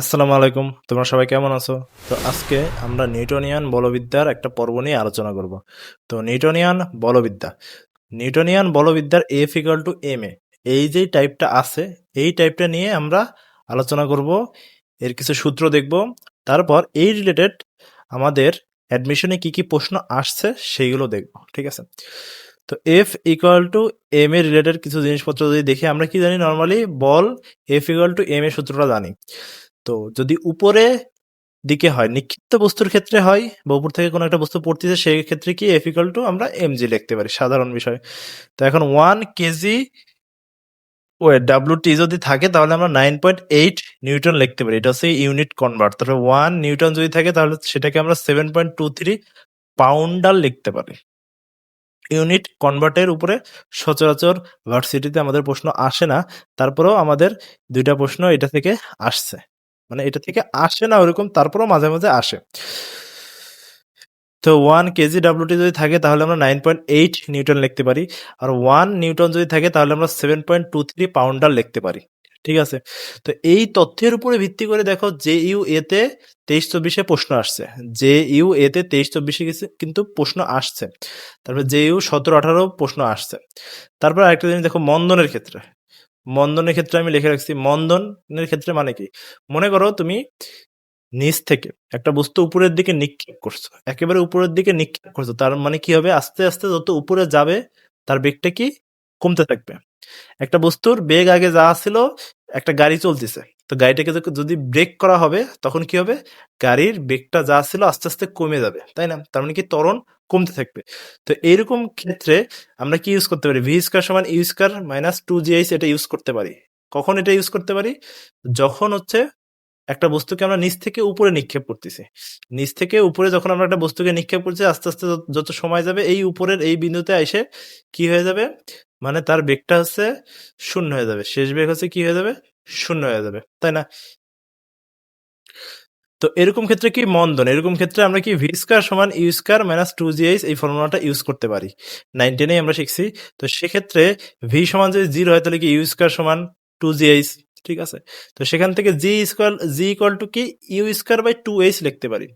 আসসালামু আলাইকুম, তোমরা সবাই কেমন আছো? তো আজকে আমরা নিউটনিয়ান বলবিদ্যার একটা পর্ব নিয়ে আলোচনা করব। তো নিউটনিয়ান বলবিদ্যা। Newtonian বলবিদ্যার F equal to M A এই যে টাইপটা আছে, এই টাইপটা নিয়ে আমরা আলোচনা করব, এর কিছু সূত্র দেখব। তারপর এই রিলেটেড আমাদের অ্যাডমিশনে কি কি প্রশ্ন আসছে সেইগুলো দেখব, ঠিক আছে? তো F equal to M A related কিছু জিনিসপত্র যদি দেখি, আমরা কি জানি? Normally ball F equal to M A সূত্রটা জানি। তো যদি উপরে দিকে হয়, নিক্ষিপ্ত বস্তুর ক্ষেত্রে হয় বা উপর থেকে কোনো একটা বস্তু পড়তেছে, সেই ক্ষেত্রে কি এফিকাল টু আমরা এমজি লিখতে পারি, সাধারণ বিষয়। তো এখন one KG weight W T যদি থাকে তাহলে আমরা নাইন পয়েন্ট এইট নিউটন লিখতে পারি, এটা হচ্ছে ইউনিট কনভার্ট তারপরে ওয়ান নিউটন যদি থাকে তাহলে সেটাকে আমরা seven point two three poundal লিখতে পারি। ইউনিট কনভার্টের উপরে সচরাচর ভার্সিটিতে আমাদের প্রশ্ন আসে না, তারপরেও আমাদের দুইটা প্রশ্ন এটা থেকে আসছে। মানে এটা থেকে আসে না, ওরকম তারপরেও মাঝে মাঝে আসে। তো ওয়ান কেজি ডাব্লিউটি যদি থাকে তাহলে আমরা নাইন পয়েন্ট এইট নিউটন লিখতে পারি, আর ওয়ান নিউটন যদি থাকে তাহলে আমরা seven point two three poundal লিখতে পারি, ঠিক আছে? তো এই তথ্যের উপরে ভিত্তি করে দেখো যে ইউ এতে তেইশ চব্বিশে প্রশ্ন আসছে যে ইউ এতে তেইশ চব্বিশে কিন্তু প্রশ্ন আসছে। তারপরে যে ইউ সতেরো আঠারো প্রশ্ন আসছে। তারপর আরেকটা জিনিস দেখো, মন্দনের ক্ষেত্রে। মন্দনের ক্ষেত্রে আমি লিখে রাখছি, মন্দনের ক্ষেত্রে মানে কি? মনে করো তুমি নিচ থেকে একটা বস্তু উপরের দিকে নিক্ষেপ করছ, একেবারে উপরের দিকে নিক্ষেপ করছ, তার মানে কি হবে? আস্তে আস্তে যত উপরে যাবে, তার বেগটা কি? কমতে থাকবে। একটা বস্তুর বেগ আগে যা ছিল, একটা গাড়ি চলতেছে, তো গাড়িটাকে যদি ব্রেক করা হবে, তখন কি হবে? গাড়ির বেগটা যা ছিল, আস্তে আস্তে কমে যাবে, তাই না? তার মানে কি? ত্বরণ কমতে থাকবে। তো এইরকম ক্ষেত্রে আমরা কি ইউজ করতে পারি? ভি স্কোয়ার সমান U square minus two GS এটা ইউজ করতে পারি। কখন এটা ইউজ করতে পারি? যখন হচ্ছে একটা বস্তুকে আমরা নিচ থেকে উপরে নিক্ষেপ করতেছি। নিচ থেকে উপরে যখন আমরা একটা বস্তুকে নিক্ষেপ করছি, আস্তে আস্তে যত সময় যাবে এই উপরের এই বিন্দুতে এসে কি হয়ে যাবে? মানে তার বেগটা হচ্ছে শূন্য হয়ে যাবে। শেষ বেগ হচ্ছে কি হয়ে যাবে? শূন্য হয়ে যাবে। তাই না? তো এরকম ক্ষেত্রে কি মন্দন এরকম ক্ষেত্রে আমরা কি ভি স্কোয়ার সমান U square minus two GH এই ফর্মুলাটা ইউজ করতে পারি। নাইন টেনে আমরা শিখছি। তো সেক্ষেত্রে ভি সমান যদি জিরো হয়, তাহলে কি ইউ স্কোয়ার সমান টু জিএইচ ঠিক আছে? তো সেখান থেকে G square G equal to কি? U square by two H লিখতে পারি।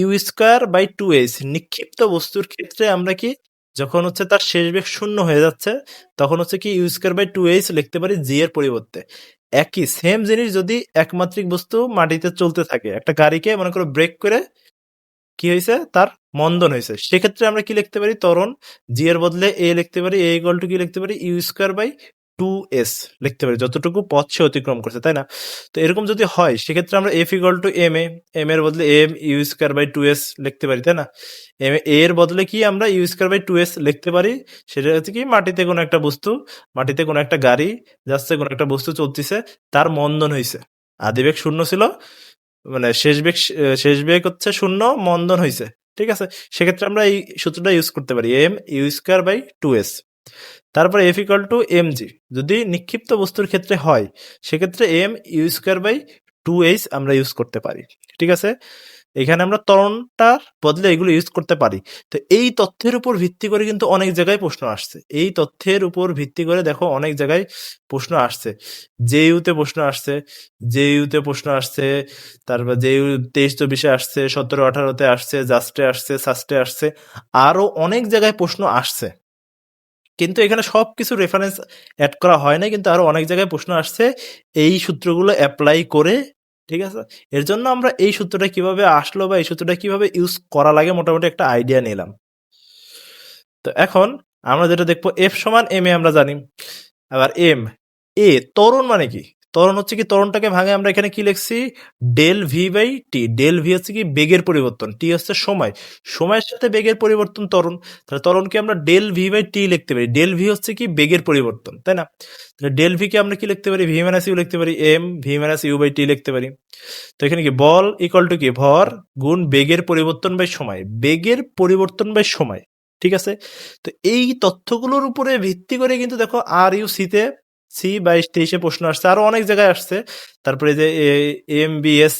U square by two H নিক্ষিপ্ত বস্তুর ক্ষেত্রে আমরা কি? যখন হচ্ছে তার শেষ বেগ শূন্য হয়ে যাচ্ছে, তখন হচ্ছে কি U square by two H লিখতে পারি জি এর পরিবর্তে। একই সেম জিনিস যদি একমাত্রিক বস্তু মাটিতে চলতে থাকে। একটা গাড়িকে মনে করো ব্রেক করে কি হয়েছে? তার মন্দন হয়েছে। সেক্ষেত্রে আমরা কি লিখতে পারি? তরণ জি এর বদলে এ লিখতে পারি। এ ইকুয়াল টু কি লিখতে পারি? U square by two S লিখতে পারি, যতটুকু পথ সে অতিক্রম করছে, তাই না? তো এরকম যদি হয়, সেক্ষেত্রে আমরা F equal to M A M এর বদলে M U square by two S লিখতে পারি, তাই না? এম এ এর বদলে কি আমরা U square by two S লিখতে পারি? সেটা হচ্ছে কি, মাটিতে কোনো একটা বস্তু, মাটিতে কোনো একটা গাড়ি যাচ্ছে কোনো একটা বস্তু চলতেছে, তার মন্দন হয়েছে আদিবেগ শূন্য ছিল মানে শেষ বেগ শেষ বেগ হচ্ছে শূন্য, মন্দন হয়েছে ঠিক আছে? সেক্ষেত্রে আমরা এই সূত্রটা ইউজ করতে পারি M U square by two S তারপরে F equal to M G যদি নিক্ষিপ্ত বস্তুর ক্ষেত্রে হয়, সেক্ষেত্রে টু এইচ আমরা ইউজ করতে পারি। ঠিক আছে? এখানে আমরা তরণটার বদলে এগুলো ইউজ করতে পারি। তো এই তথ্যের উপর ভিত্তি করে কিন্তু অনেক জায়গায় প্রশ্ন আসছে। এই তথ্যের উপর ভিত্তি করে দেখো অনেক জায়গায় প্রশ্ন আসছে। যে ইউতে প্রশ্ন আসছে যে ইউতে প্রশ্ন আসছে, তারপর যে ইউ তেইশ চব্বিশে আসছে, সতেরো আঠারোতে আসছে জাস্টে আসছে সাস্টে আসছে, আরও অনেক জায়গায় প্রশ্ন আসছে। কিন্তু এখানে সব কিছু রেফারেন্স অ্যাড করা হয় না কিন্তু আরও অনেক জায়গায় প্রশ্ন আসছে, এই সূত্রগুলো অ্যাপ্লাই করে, ঠিক আছে? এর জন্য আমরা এই সূত্রটা কীভাবে আসলো বা এই সূত্রটা কীভাবে ইউজ করা লাগে মোটামুটি একটা আইডিয়া নিলাম। তো এখন আমরা যেটা দেখব এফ সমান এম এ আমরা জানি। আবার এম এ তরুণ মানে কি? ত্বরণ হচ্ছে কি, ত্বরণটাকে ভাঙে আমরা এখানে কি লিখছি? Del V by T del V হচ্ছে কি, বেগের পরিবর্তন। টি হচ্ছে সময়। সময়ের সাথে বেগের পরিবর্তন ত্বরণ। তাহলে ত্বরণকে আমরা ডেল ভি বাই টি লিখতে পারি। ডেল ভি হচ্ছে কি, বেগের পরিবর্তন, তাই না? তাহলে ডেল ভি কে আমরা কি লিখতে পারি? ভি মাইনাস ইউ লিখতে পারি। M V minus U by T লিখতে পারি। তো এখানে কি, বল ইকুয়াল টু কি, ভর গুণ বেগের পরিবর্তন বাই সময়। বেগের পরিবর্তন বাই সময়, ঠিক আছে? তো এই তথ্যগুলোর উপরে ভিত্তি করে কিন্তু দেখো আর ইউ সিতে সি বাইশ তেইশে প্রশ্ন আসছে। আরও অনেক জায়গায় আসছে। তারপরে যে M B S,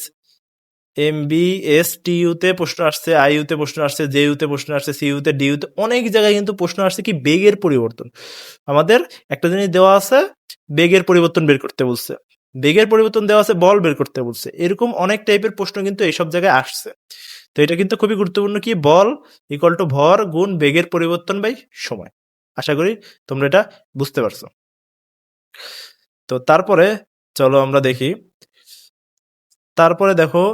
M B S T ইউতে প্রশ্ন আসছে, আই ইউতে প্রশ্ন আসছে, জে ইউতে প্রশ্ন আসছে, সি ইউতে ডি ইউতে অনেক জায়গায় কিন্তু প্রশ্ন আসছে কি বেগের পরিবর্তন। আমাদের একটা জিনিস দেওয়া আছে, বেগের পরিবর্তন বের করতে বলছে। বেগের পরিবর্তন দেওয়া আছে, বল বের করতে বলছে। এরকম অনেক টাইপের প্রশ্ন কিন্তু এইসব জায়গায় আসছে। তো এটা কিন্তু খুবই গুরুত্বপূর্ণ কি বল ইকুয়াল টু ভর গুণ বেগের পরিবর্তন বাই সময়। আশা করি তোমরা এটা বুঝতে পারছ। তো তারপরে চলো আমরা দেখি। তারপরে দেখো,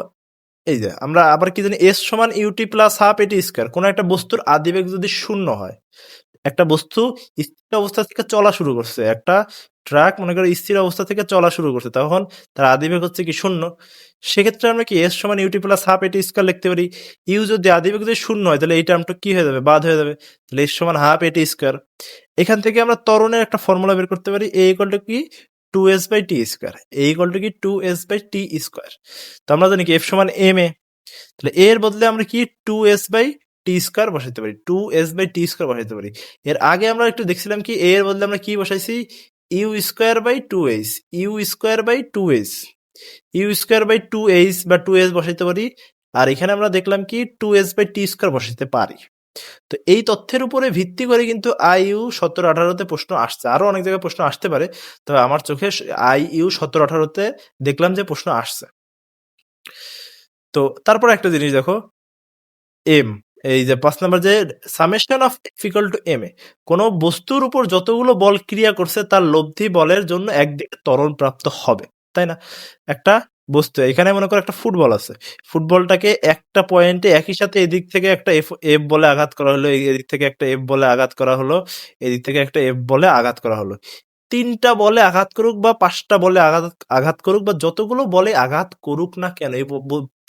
এই যে আমরা আবার কি জানি এস সমান UT plus half AT square কোনো একটা বস্তুর আদিবেগ যদি শূন্য হয়, একটা বস্তু স্থির অবস্থা থেকে চলা শুরু করছে, একটা ট্রাক, মনে করো, স্থির অবস্থা থেকে চলা শুরু করছে। তখন তার আদিবেগ হচ্ছে কি, শূন্য। সেক্ষেত্রে আমরা কি এস সমান UT plus half AT square লিখতে পারি। ইউ যদি আদিবেগ যদি শূন্য হয়, তাহলে এই টার্মটা কি হয়ে যাবে? বাদ হয়ে যাবে। তাহলে এস সমান হাফ এটি স্কোয়ার এখান থেকে আমরা তরণের একটা ফর্মুলা বের করতে পারি। এ ইকুয়াল টু কি? Two S by T square A equal to কি? Two S by T square তো আমরা জানি কি এফ সমান এম এ তাহলে এর বদলে আমরা কি? Two S by T square বসাইতে পারি। Two S by T square বসাইতে পারি। এর আগে আমরা একটু দেখছিলাম কি এর বদলে আমরা কি বসাইছি? U square by two H U square by two H U square by two H বা টু এস বসাইতে পারি। আর এখানে আমরা দেখলাম কি two S by T square বসাইতে পারি। তো এই তথ্যের উপরে ভিত্তি করে কিন্তু আই ইউ সতেরো আঠারোতে প্রশ্ন আসছে। আরও অনেক জায়গায় প্রশ্ন আসতে পারে। তবে আমার চোখে আই ইউ সতেরো আঠারোতে দেখলাম যে প্রশ্ন আসছে। তো তারপর একটা জিনিস দেখো। এম এই যে পাঁচ নাম্বার যে summation of equal to M A, কোনো বস্তুর উপর যতগুলো বল ক্রিয়া করছে, তার লব্ধি বলের জন্য একদিকে ত্বরণ প্রাপ্ত হবে, তাই না? একটা বস্তু, এখানে মনে করো একটা ফুটবল আছে, ফুটবলটাকে একটা পয়েন্টে একই সাথে এদিক থেকে একটা এফ এফ বলে আঘাত করা হলো এদিক থেকে একটা এফ বলে আঘাত করা হলো, এদিক থেকে একটা এফ বলে আঘাত করা হলো, তিনটা বলে আঘাত করুক বা পাঁচটা বলে আঘাত আঘাত করুক বা যতগুলো বলে আঘাত করুক না কেন, এই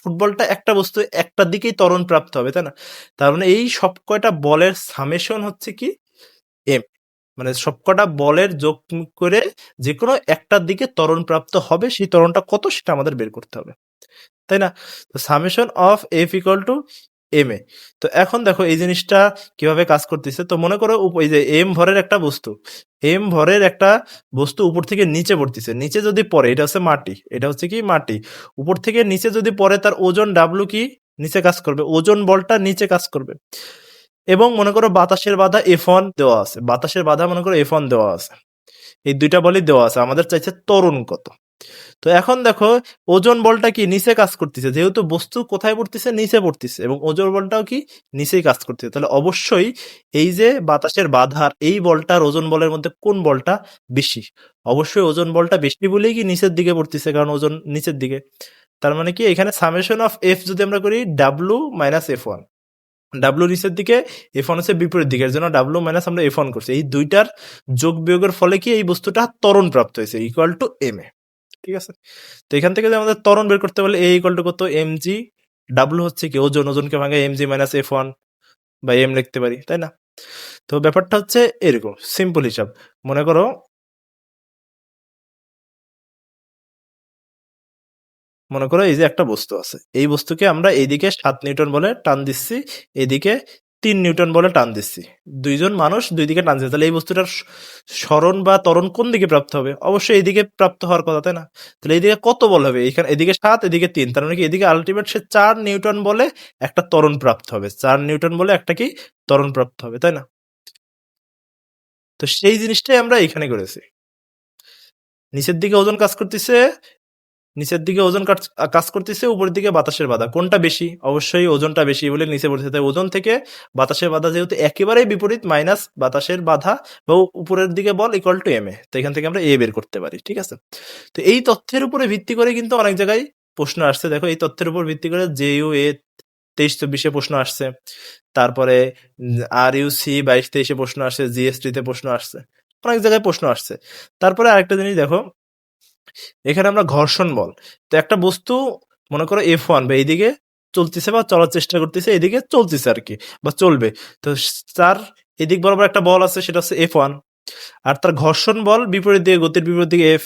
ফুটবলটা একটা বস্তু, একটা দিকেই ত্বরণ প্রাপ্ত হবে, তাই না? তার মানে এই সব কয়টা বলের সামেশন হচ্ছে কি? এম মানে সবকটা বলের যোগ করে যে কোনো একটার দিকে ত্বরণ প্রাপ্ত হবে, সেই ত্বরণটা কত সেটা আমাদের বের করতে হবে, তাই না? Summation of F equal to M A তো এখন দেখো এই জিনিসটা কীভাবে কাজ করতেছে, তো মনে করো এই যে এম ভরের একটা বস্তু এম ভরের একটা বস্তু উপর থেকে নিচে পড়তেছে, নিচে যদি পড়ে, এটা হচ্ছে মাটি, এটা হচ্ছে কি মাটি, উপর থেকে নিচে যদি পড়ে তার ওজন ডাব্লু কি? নিচে কাজ করবে, ওজন বলটা নিচে কাজ করবে। এবং মনে করো বাতাসের বাধা এফ ওয়ান দেওয়া আছে, বাতাসের বাধা মনে করো এফ ওয়ান দেওয়া আছে, এই দুইটা বলই দেওয়া আছে, আমাদের চাইছে তরুণ কত। তো এখন দেখো, ওজন বলটা কি নিচে কাজ করতেছে? যেহেতু বস্তু কোথায় পড়তেছে? নিচে পড়তেছে। এবং ওজন বলটাও কি নিচেই কাজ করতেছে? তাহলে অবশ্যই এই যে বাতাসের বাধার এই বলটার ওজন বলের মধ্যে কোন বলটা বেশি? অবশ্যই ওজন বলটা বেশি বলেই কি নিচের দিকে পড়তেছে, কারণ ওজন নিচের দিকে। তার মানে কি এখানে সামেশন অফ এফ যদি আমরা করি W minus F one W নিচের দিকে এফ ওয়ান হচ্ছে বিপরীত দিকে। এর জন্য ডাব্লু মাইনাস আমরা এফ ওয়ান করছি। এই দুইটার যোগ বিয়োগের ফলে কি এই বস্তুটা ত্বরণ প্রাপ্ত হয়েছে ইকুয়াল টু এম এ। ঠিক আছে? তো এখান থেকে আমাদের ত্বরণ বের করতে পারলে এ ইকুয়াল টু কত? এম জি ডাব্লু হচ্ছে কি? ওজন। ওজনকে ভাঙে M G minus F one বা এম লিখতে পারি, তাই না? তো ব্যাপারটা হচ্ছে এরকম সিম্পল হিসাব। মনে করো মনে করো এই যে একটা বস্তু আছে, এই বস্তুকে আমরা এইদিকে সাত নিউটন বলে টান দিচ্ছি, এদিকে তিন নিউটন বলে টান দিচ্ছি। দুইজন মানুষ দুই দিকে টান দিচ্ছে। তাহলে এই বস্তুটার স্মরণ বা ত্বরণ কোন দিকে প্রাপ্ত হবে? অবশ্যই এইদিকে প্রাপ্ত হওয়ার কথা, তাই না? তাহলে এইদিকে কত বল হবে? এখানে এদিকে সাত, এদিকে তিন। তার মানে কি? এদিকে আলটিমেট সে চার নিউটন বলে একটা তরণ প্রাপ্ত হবে। চার নিউটন বলে একটা কি? তরণ প্রাপ্ত হবে, তাই না? তো সেই জিনিসটাই আমরা এখানে করেছি। নিচের দিকে ওজন কাজ করতেছে নিচের দিকে ওজন কাজ- করতেছে, উপরের দিকে বাতাসের বাধা। কোনটা বেশি? অবশ্যই ওজনটা বেশি বলে নিচে পড়তেছে তাই ওজন থেকে বাতাসের বাধা যেহেতু একেবারেই বিপরীত, মাইনাস বাতাসের বাধা, বা উপরের দিকে বল ইকুয়াল টু এম এ তো এখান থেকে আমরা এ বের করতে পারি, ঠিক আছে? তো এই তথ্যের উপরে ভিত্তি করে কিন্তু অনেক জায়গায় প্রশ্ন আসছে। দেখো, এই তথ্যের উপর ভিত্তি করে জে ইউ এ তেইশ চব্বিশে প্রশ্ন আসছে। তারপরে আর ইউ সি বাইশ তেইশে প্রশ্ন আসছে জিএসটিতে প্রশ্ন আসছে। অনেক জায়গায় প্রশ্ন আসছে। তারপরে আরেকটা জিনিস দেখো এখানে আমরা ঘর্ষণ বল। তো একটা বস্তু, মনে করো এফ ওয়ান বা এইদিকে চলতেছে বা চলার চেষ্টা করতেছে এদিকে চলতেছে আর কি বা চলবে। তো তার এদিক বরাবর একটা বল আছে, সেটা হচ্ছে এফ ওয়ান আর তার ঘর্ষণ বল বিপরীত দিকে, গতির বিপরীত দিকে এফ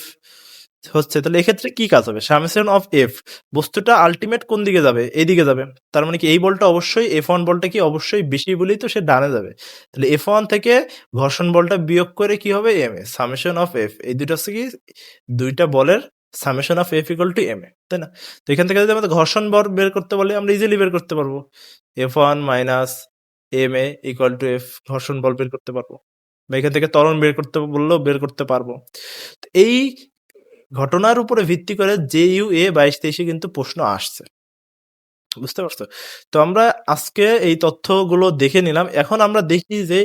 হচ্ছে, তাহলে এক্ষেত্রে কি কাজ হবে? সামেশন অফ এফ, বস্তুটা আলটিমেট কোন দিকে যাবে? এইদিকে যাবে। তার মানে কি এই বলটা অবশ্যই, এফ ওয়ান বলটা কি অবশ্যই বেশি বলেই তো সে ডানে যাবে। তাহলে এফ ওয়ান থেকে ঘর্ষণ বলটা বিয়োগ করে কি হবে? M A summation of F. এই দুটো হচ্ছে কি, দুইটা বলের summation of F equal to M A, তাই না? তো এখান থেকে যদি আমাদের ঘর্ষণ বল বের করতে বলে, আমরা ইজিলি বের করতে পারব। F one minus M A equal to F, ঘর্ষণ বল বের করতে পারব। বা এখান থেকে ত্বরণ বের করতে বললেও বের করতে পারব। এই ঘটনার উপরে ভিত্তি করে জে ইউ এ বাইশ তেইশে কিন্তু প্রশ্ন আসছে। বুঝতে পারছ? তো আমরা আজকে এই তথ্যগুলো দেখে নিলাম। এখন আমরা দেখি যে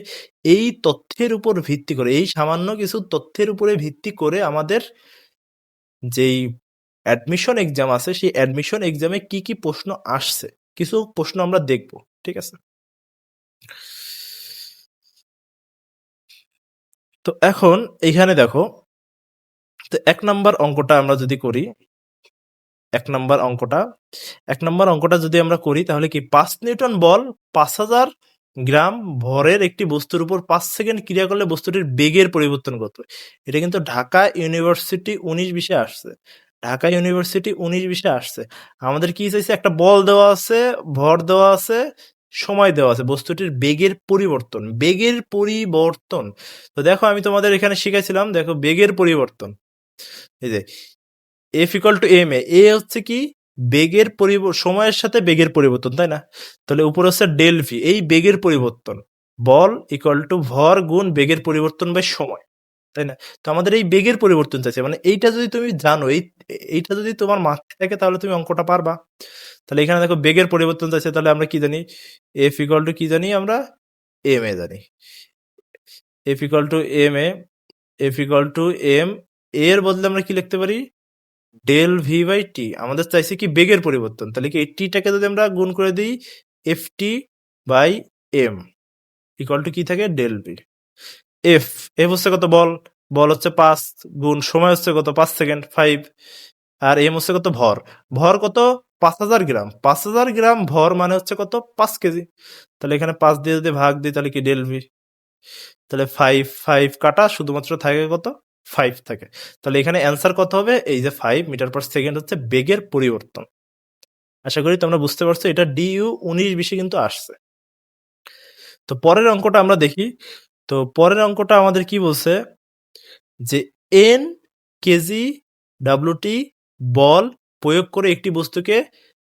এই তথ্যের উপর ভিত্তি করে, এই সামান্য কিছু তথ্যের উপরে ভিত্তি করে আমাদের যেই অ্যাডমিশন এক্সাম আছে, সেই অ্যাডমিশন এক্সামে কি কি প্রশ্ন আসছে। কিছু প্রশ্ন আমরা দেখব, ঠিক আছে? তো এখন এইখানে দেখো তো এক নাম্বার অঙ্কটা আমরা যদি করি, এক নাম্বার অঙ্কটা, এক নাম্বার অঙ্কটা যদি আমরা করি, তাহলে কি পাঁচ নিউটন বল পাঁচ হাজার গ্রাম ভরের একটি বস্তুর উপর পাঁচ সেকেন্ড ক্রিয়া করলে বস্তুটির বেগের পরিবর্তন কত এটা কিন্তু ঢাকা ইউনিভার্সিটি উনিশ বিশে আসছে। ঢাকা ইউনিভার্সিটি উনিশ বিশে আসছে। আমাদের কি চাইছে? একটা বল দেওয়া আছে, ভর দেওয়া আছে, সময় দেওয়া আছে, বস্তুটির বেগের পরিবর্তন বেগের পরিবর্তন। তো দেখো আমি তোমাদের এখানে শিখেছিলাম দেখো বেগের পরিবর্তন। এই যে F equal to M A এ হচ্ছে কি বেগের সময়ের সাথে বেগের পরিবর্তন, তাই না? তাহলে উপরে হচ্ছে ডেল ভি এই বেগের পরিবর্তন। বল ইকুয়াল টু ভর গুণ বেগের পরিবর্তন বাই সময়, তাই না? তো আমাদের এই বেগের পরিবর্তন চাইছে মানে এইটা যদি তুমি জানো, এই, এইটা যদি তোমার মাথায় থাকে, তাহলে তুমি অঙ্কটা পারবা। তাহলে এখানে দেখো বেগের পরিবর্তন চাইছে, তাহলে আমরা কি জানি? এফ ইকুয়াল টু কি জানি আমরা? এম এ জানি। F equal to M A F equal to M এর বদলে আমরা কি লিখতে পারি? ডেল ভি বাই টি আমাদের চাইছে কি বেগের পরিবর্তন। তাহলে কি এই টিটাকে যদি আমরা গুণ করে দিই F T by M equal to কি থাকে? ডেল ভি এফ এফ হচ্ছে কত? বল। বল হচ্ছে পাঁচ গুণ, সময় হচ্ছে কত? পাঁচ সেকেন্ড ফাইভ আর এম হচ্ছে কত? ভর। ভর কত? পাঁচ হাজার গ্রাম। পাঁচ হাজার গ্রাম ভর মানে হচ্ছে কত? পাঁচ কেজি। তাহলে এখানে পাঁচ দিয়ে যদি ভাগ দিই, তাহলে কি ডেল ভি তাহলে ফাইভ ফাইভ কাটা শুধুমাত্র থাকে কত? ফাইভ থাকে। তাহলে এখানে অ্যান্সার কত হবে? এই যে ফাইভ মিটার পার সেকেন্ড হচ্ছে বেগের পরিবর্তন। আশা করি তোমরা বুঝতে পারছ, এটা ডিইউ উনিশ বিশে কিন্তু আসছে। তো পরের অঙ্কটা আমরা দেখি। তো পরের অঙ্কটা আমাদের কি বলছে? যে এন কেজি ডাব্লুটি বল প্রয়োগ করে একটি বস্তুকে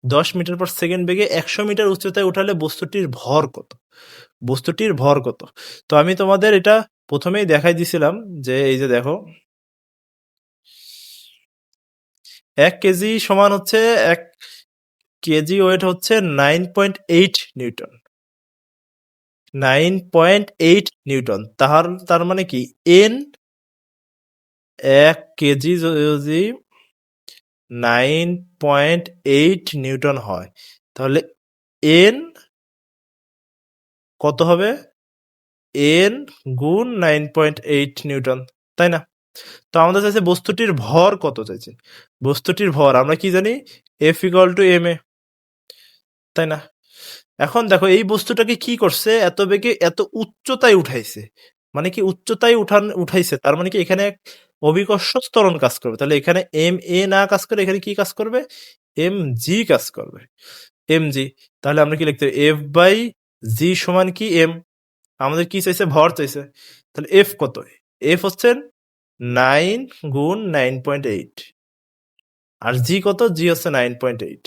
দশ মিটার পার সেকেন্ড বেগে একশো মিটার উচ্চতায় উঠালে বস্তুটির ভর কত? বস্তুটির ভর কত? তো আমি তোমাদের এটা প্রথমেই দেখাই দিছিলাম যে, এই যে দেখো। এক কেজি সমান হচ্ছে এক কেজি ওয়েট হচ্ছে nine point eight newton. Nine point eight newton. তাহার, তার মানে কি? এন এক কেজি যদি নাইন পয়েন্ট এইট নিউটন হয়, তাহলে এন কত হবে? এন গুণ নাইন পয়েন্ট এইট নিউটন তাই না? তো আমাদের চাইছে বস্তুটির ভর কত চাইছে? বস্তুটির ভর, আমরা কি জানি? F equal to M A, তাই না? এখন দেখো, এই বস্তুটাকে কি করছে? এত বেগে এত উচ্চতায় উঠাইছে। মানে কি উচ্চতায় উঠান, উঠাইছে? তার মানে কি এখানে অভিকর্ষ ত্বরণ কাজ করবে। তাহলে এখানে এম এ না কাজ করে, এখানে কি কাজ করবে? এম জি কাজ করবে। এম জি, তাহলে আমরা কি লিখতে এফ বাই জি সমান কি? এম। আমাদের কি চাইছে? ভর চাইছে। তাহলে এফ কত? এফ হচ্ছে নাইন গুণ নাইন পয়েন্ট এইট আর জি কত? জি হচ্ছে নাইন পয়েন্ট এইট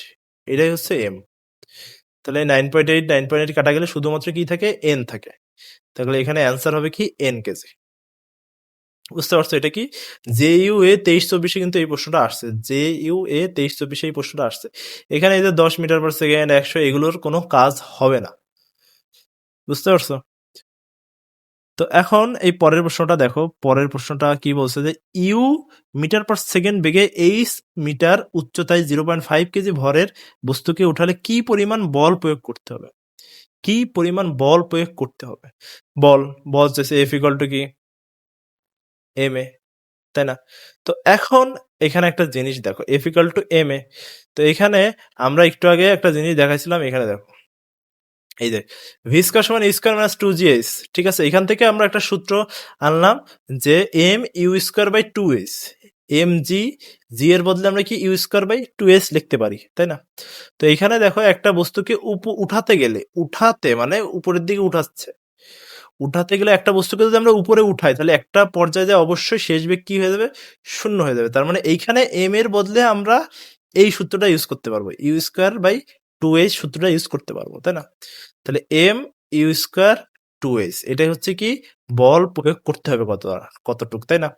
এটাই হচ্ছে এম তাহলে nine point eight nine point eight কাটা গেলে শুধুমাত্র কি থাকে? এন থাকে। তাহলে এখানে অ্যান্সার হবে কি? N KG. বুঝতে পারছ এটা কি? জে ইউ এ তেইশ চব্বিশে কিন্তু এই প্রশ্নটা আসছে। জে ইউ এ তেইশ চব্বিশে এই প্রশ্নটা আসছে। এখানে এই যে দশ মিটার পার সেকেন্ড একশো, এগুলোর কোনো কাজ হবে না। বুঝতে পারছ? তো এখন এই পরের প্রশ্নটা দেখো। পরের প্রশ্নটা কি বলছে যে, ইউ মিটার পার সেকেন্ড বেগে এইচ মিটার উচ্চতায় জিরো পয়েন্ট ফাইভ কেজি ভরের বস্তুকে উঠালে কি পরিমাণ বল প্রয়োগ করতে হবে? কি পরিমাণ বল প্রয়োগ করতে হবে? বল বল চাইছে এফ ইকাল টু কি? এম এ, তাই না? তো এখন এখানে একটা জিনিস দেখো, F equal to M A. তো এখানে আমরা একটু আগে একটা জিনিস দেখাইছিলাম, এখানে দেখো। এই যে ভি স্কোয়ার সমান U square minus two G S ঠিক আছে? এখান থেকে আমরা একটা সূত্র আনলাম যে M U square by two S M G G এর বদলে আমরা কি U square by two S লিখতে পারি, তাই না? তো এখানে দেখো একটা বস্তুকে উপ, উঠাতে গেলে, উঠাতে মানে উপরের দিকে উঠাচ্ছে, উঠাতে গেলে একটা বস্তুকে যদি আমরা উপরে উঠাই, তাহলে একটা পর্যায়ে অবশ্যই শেষ বেগ কি হয়ে যাবে? শূন্য হয়ে যাবে, তার মানে এইখানে এম এর বদলে আমরা এই সূত্রটা ইউজ করতে পারব U square by two H সূত্রটা ইউজ করতে পারব, তাই না? তাহলে M U square two H এটাই হচ্ছে কি বল প্রয়োগ করতে হবে কত কতটুক, তাই না?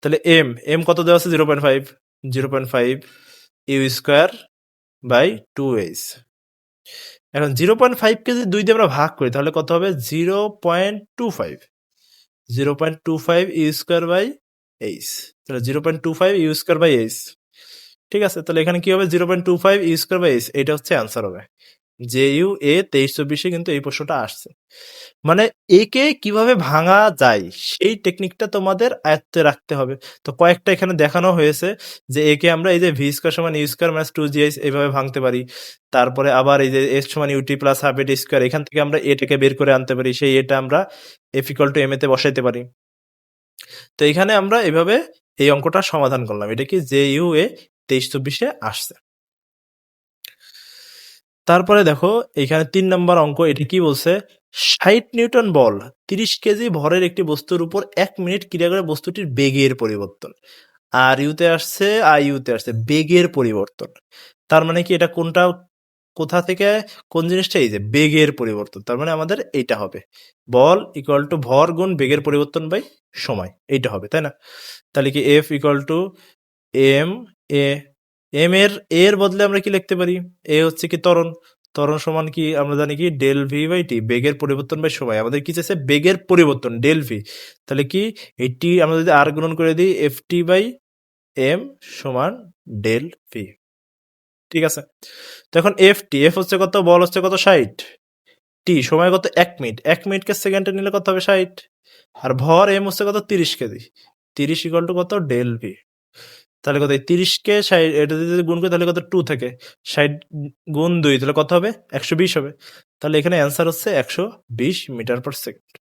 তাহলে এম এম কত দেওয়া আছে? Zero point five zero point five U square by two H এখন জিরো পয়েন্ট ফাইভকে যদি দুই দিয়ে আমরা ভাগ করি, তাহলে কত হবে? Zero point two five zero point two five U square by H তাহলে zero point two five U square by H ঠিক আছে? তাহলে এখানে কি হবে? Zero point two five U square by H এটা হচ্ছে অ্যান্সার হবে। জে ইউ, এ তেইশ চব্বিশে কিন্তু এই প্রশ্নটা আসছে। মানে একে কীভাবে ভাঙা যায়, সেই টেকনিকটা তোমাদের আয়ত্তে রাখতে হবে। তো কয়েকটা এখানে দেখানো হয়েছে যে একে আমরা এই যে ভি স্কোয়ার সমান U square minus two G এইভাবে ভাঙতে পারি। তারপরে আবার এই যে এস সমান UT plus half AT square এখান থেকে আমরা এটাকে বের করে আনতে পারি, সেই এটা আমরা এফ ইকাল টু এম এতে বসাইতে পারি। তো এখানে আমরা এভাবে এই অঙ্কটা সমাধান করলাম। এটা কি জে ইউ, এ তেইশ চব্বিশে আসছে। তারপরে দেখো, এখানে তিন নম্বর অঙ্ক, এটি কি বলছে? ষাট নিউটন বল, তিরিশ কেজি ভরের একটি বস্তুর উপর এক মিনিট ক্রিয়া করে বস্তুটির বেগের পরিবর্তন। আর ইউতে আসছে, আর ইউতে আসছে, বেগের পরিবর্তন। তার মানে কি এটা কোনটা, কোথা থেকে, কোন জিনিসটা? এই যে বেগের পরিবর্তন। তার মানে আমাদের এইটা হবে। বল ইকুয়াল টু ভর গুণ বেগের পরিবর্তন বাই সময়। এইটা হবে, তাই না? তাহলে কি F equal to M A M এর এর বদলে আমরা কি লিখতে পারি? এ হচ্ছে কি ত্বরণ। ত্বরণ সমান কি আমরা জানি কি? ডেল ভি বাই টি বেগের পরিবর্তন বাই সময় আমাদের কি চাইছে? বেগের পরিবর্তন ডেল ভি তাহলে কি? এটি আমরা যদি আর গুণন করে দিই এফ টি বাই এম সমান ডেল ভি ঠিক আছে? তো এখন এফ টি এফ হচ্ছে কত? বল হচ্ছে কত? ষাট। টি সময় কত? এক মিনিট। এক মিনিটকে সেকেন্ডে নিলে কত হবে? ষাট। আর ভর এম হচ্ছে কত? তিরিশ কেজি তিরিশ ইকুয়াল টু কত? ডেল ভি তাহলে কত? তিরিশকে ষাট, এটা যদি গুণ করি তাহলে কত? টু থেকে। ষাট গুণ দুই, তাহলে কত হবে? একশো বিশ হবে। তাহলে এখানে অ্যান্সার হচ্ছে একশো বিশ মিটার পার সেকেন্ড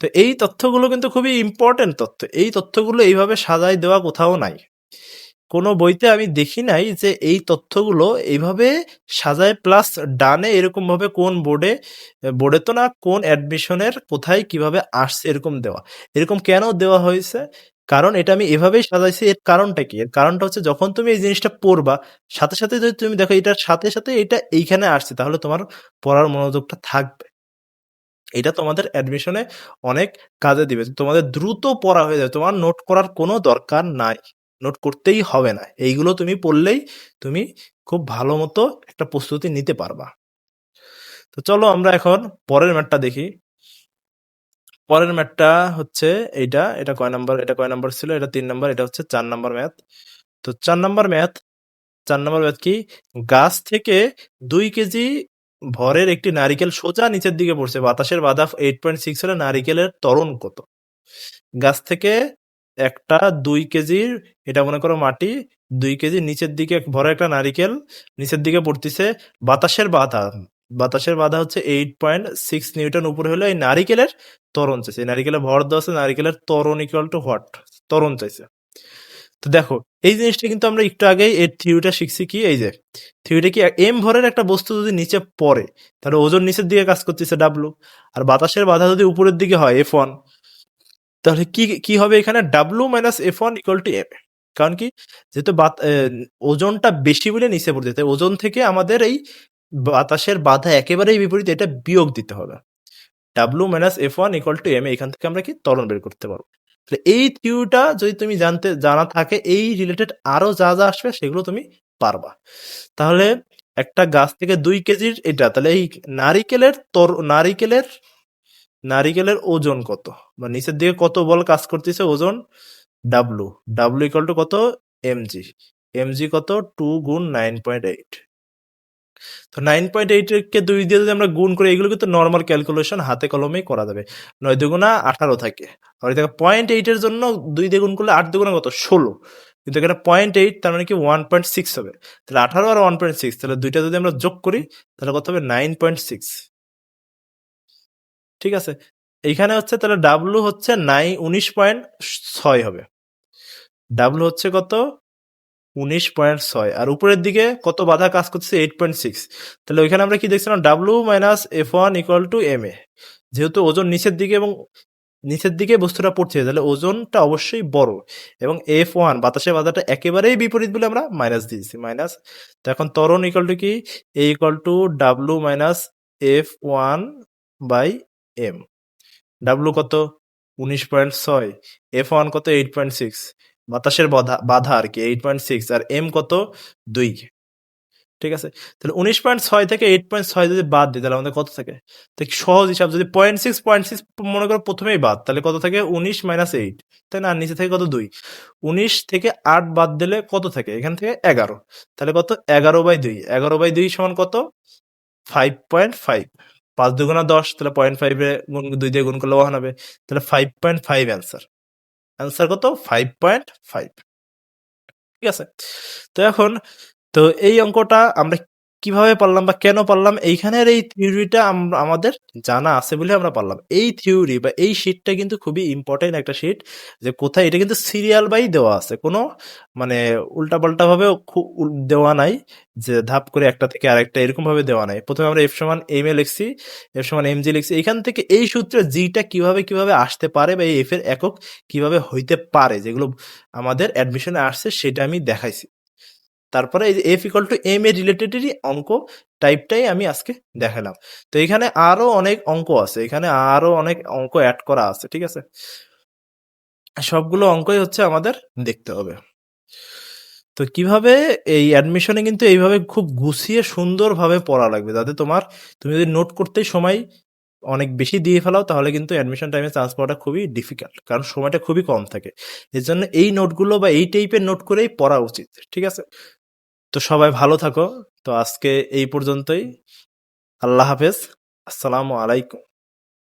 তো এই তথ্যগুলো কিন্তু খুবই ইম্পর্টেন্ট তথ্য। এই তথ্যগুলো এইভাবে সাজাই দেওয়া কোথাও নাই। কোনো বইতে আমি দেখি নাই যে এই তথ্যগুলো এইভাবে সাজায় প্লাস ডানে এরকম ভাবে কোন বোর্ডে বোর্ডে তো না, কোন অ্যাডমিশনের কোথায় কীভাবে আসছে এরকম দেওয়া। এরকম কেন দেওয়া হয়েছে? কারণ এটা আমি এভাবেই সাজাইছি, এর কারণটা কি? এর কারণটা হচ্ছে যখন তুমি এই জিনিসটা পড়বা সাথে সাথে যদি তুমি দেখো এটার সাথে সাথে এটা এইখানে আসছে, তাহলে তোমার পড়ার মনোযোগটা থাকবে। এটা তোমাদের অ্যাডমিশনে অনেক কাজে দিবে। তোমাদের দ্রুত পড়া হয়ে যাবে, তোমার নোট করার কোনো দরকার নাই। নোট করতেই হবে না। এইগুলো তুমি পড়লেই তুমি খুব ভালো মতো একটা প্রস্তুতি নিতে পারবা। তো চলো আমরা এখন পরের ম্যাটটা দেখি। পরের ম্যাথটা হচ্ছে এইটা, এটা কয় নাম্বার, এটা কয় নাম্বার ছিল, এটা তিন নাম্বার, এটা হচ্ছে চার নাম্বার ম্যাথ। তো চার নাম্বার ম্যাথ, চার নাম্বার ম্যাথ কি? গাছ থেকে দুই কেজি ভরের একটি নারিকেল সোজা নিচের দিকে পড়ছে, বাতাসের বাধা এইট পয়েন্ট সিক্স হলে নারিকেলের তরণ কত? গাছ থেকে একটা দুই কেজির, এটা মনে করো মাটি, দুই কেজি নিচের দিকে ভরে একটা নারিকেল নিচের দিকে পড়তেছে, বাতাসের বাধা। বাতাসের বাধা হচ্ছে এইট পয়েন্ট সিক্স নিউটন উপরে হলে এই নারিকেলের তরণ চাইছে। নারিকেলের ভর দেওয়া আছে, নারিকেলের তরণ ইকুয়াল টু হোয়াট তরণ চাইছে। তো দেখো, এই জিনিসটা কিন্তু আমরা একটু আগেই এর থিওরিটা শিখছি কি? এই যে থিওরিটা কি? এম ভরের একটা বস্তু যদি নিচে পড়ে, তাহলে ওজন নিচের দিকে কাজ করতেছে ডাব্লু আর বাতাসের বাধা যদি উপরের দিকে হয় এফ ওয়ান তাহলে কি কি হবে এখানে? W minus F one equal to M কারণ কি? যেহেতু ওজনটা বেশি বলে নিচে পড়তে তাই ওজন থেকে আমাদের এই বাতাসের বাধা একেবারেই বিপরীত, এটা বিয়োগ দিতে হবে। W minus F one equal to M এখান থেকে আমরা কি ত্বরণ বের করতে পারব? তাহলে এই থিওরিটা যদি তুমি জানতে, জানা থাকে, এই রিলেটেড আরও যা যা আসবে সেগুলো তুমি পারবা। তাহলে একটা গাছ থেকে দুই কেজির এটা, তাহলে এই নারিকেলের তর নারিকেলের নারিকেলের ওজন কত? বা নিচের দিকে কত বল কাজ করতেছে ওজন? ডাব্লু ডাব্লু ইকাল টু কত? এমজি এমজি কত? টু গুণ নাইন পয়েন্ট এইট তো নাইন পয়েন্ট কে দুই দিয়ে যদি আমরা গুণ করি, এগুলো কিন্তু নর্মাল ক্যালকুলেশন হাতে কলমেই করা যাবে। নয় দুগুণা আঠারো থাকে। আর দেখো পয়েন্ট এইটের জন্য দুই দিয়ে গুণ করলে আট দুগুণা কত? ষোলো। কিন্তু এখানে পয়েন্ট এইট তার মানে কি ওয়ান পয়েন্ট সিক্স হবে। তাহলে আঠারো আর ওয়ান পয়েন্ট সিক্স তাহলে দুইটা যদি আমরা যোগ করি, তাহলে কত হবে? নাইন পয়েন্ট সিক্স ঠিক আছে? এইখানে হচ্ছে তাহলে ডাব্লু হচ্ছে নাই উনিশ পয়েন্ট ছয় হবে। ডাব্লু হচ্ছে কত? উনিশ পয়েন্ট ছয়। আর উপরের দিকে কত বাধা কাজ করছে এইট পয়েন্ট সিক্স তাহলে ওইখানে আমরা কি দেখছিলাম W minus F one equal to M A যেহেতু ওজন নিচের দিকে এবং নিচের দিকে বস্তুটা পড়ছে, তাহলে ওজনটা অবশ্যই বড়। এবং এফ ওয়ান বাতাসের বাধাটা একেবারেই বিপরীত বলে আমরা মাইনাস দিয়েছি মাইনাস তো এখন তরণ ইকুয়াল টু কি? A equal to W minus F one by M W কত? উনিশ পয়েন্ট ছয়। এফ ওয়ান কত? এইট পয়েন্ট সিক্স বাতাসের বাধা বাধা আর কি এইট পয়েন্ট সিক্স আর এম কত? দুই। ঠিক আছে? তাহলে উনিশ পয়েন্ট ছয় থেকে এইট পয়েন্ট ছয় যদি বাদ দিই, তাহলে আমাদের কত থাকে? তো কি সহজ হিসাব, যদি পয়েন্ট সিক্স পয়েন্ট সিক্স মনে করো প্রথমেই বাদ, তাহলে কত থাকে? উনিশ মাইনাস এইট তাই না? আর নিচে থেকে কত? দুই। উনিশ থেকে আট বাদ দিলে কত থাকে? এখান থেকে এগারো। তাহলে কত? এগারো বাই দুই। এগারো বাই দুই সমান কত? ফাইভ পয়েন্ট ফাইভ পাঁচ দুগুণা দশ, তাহলে পয়েন্ট ফাইভে দুই দিয়ে গুণ করলে ওয়ান হবে। তাহলে five point five answer answer কত? ফাইভ পয়েন্ট ফাইভ ঠিক আছে? তো এখন তো এই অঙ্কটা আমরা কীভাবে পারলাম বা কেন পারলাম, এইখানের এই থিওরিটা আমাদের জানা আছে বলে আমরা পারলাম। এই থিওরি বা এই শিটটা কিন্তু খুবই ইম্পর্টেন্ট একটা শিট যে কোথায়, এটা কিন্তু সিরিয়াল বাই দেওয়া আছে। কোনো মানে উল্টাপাল্টা ভাবে দেওয়া নাই যে ধাপ করে একটা থেকে আরেকটা এরকম ভাবে দেওয়া নাই। প্রথমে আমরা এফ সমান এম এ লিখছি এফ সমান এম জি লিখছি। এখান থেকে এই সূত্রে জিটা কীভাবে কীভাবে আসতে পারে বা এই এফ এর একক কীভাবে হইতে পারে, যেগুলো আমাদের অ্যাডমিশনে আসছে, সেটা আমি দেখাইছি। তারপরে এই যে F equal to M A রিলেটেডেরই অঙ্ক টাইপটাই আমি আজকে দেখালাম। তো এখানে আরও অনেক অঙ্ক আছে, এখানে আরও অনেক অঙ্ক অ্যাড করা আছে, ঠিক আছে? সবগুলো অঙ্কই হচ্ছে আমাদের দেখতে হবে। তো কীভাবে এই অ্যাডমিশনে কিন্তু এইভাবে খুব গুছিয়ে সুন্দরভাবে পড়া লাগবে? যাতে তোমার, তুমি যদি নোট করতেই সময় অনেক বেশি দিয়ে ফেলাও, তাহলে কিন্তু অ্যাডমিশন টাইমে চান্স পাওয়াটা খুবই ডিফিকাল্ট কারণ সময়টা খুবই কম থাকে। এর জন্য এই নোটগুলো বা এই টাইপের নোট করেই পড়া উচিত, ঠিক আছে? তো সবাই ভালো থাকো। তো আজকে এই পর্যন্তই। আল্লাহ হাফেজ। আসসালামু আলাইকুম।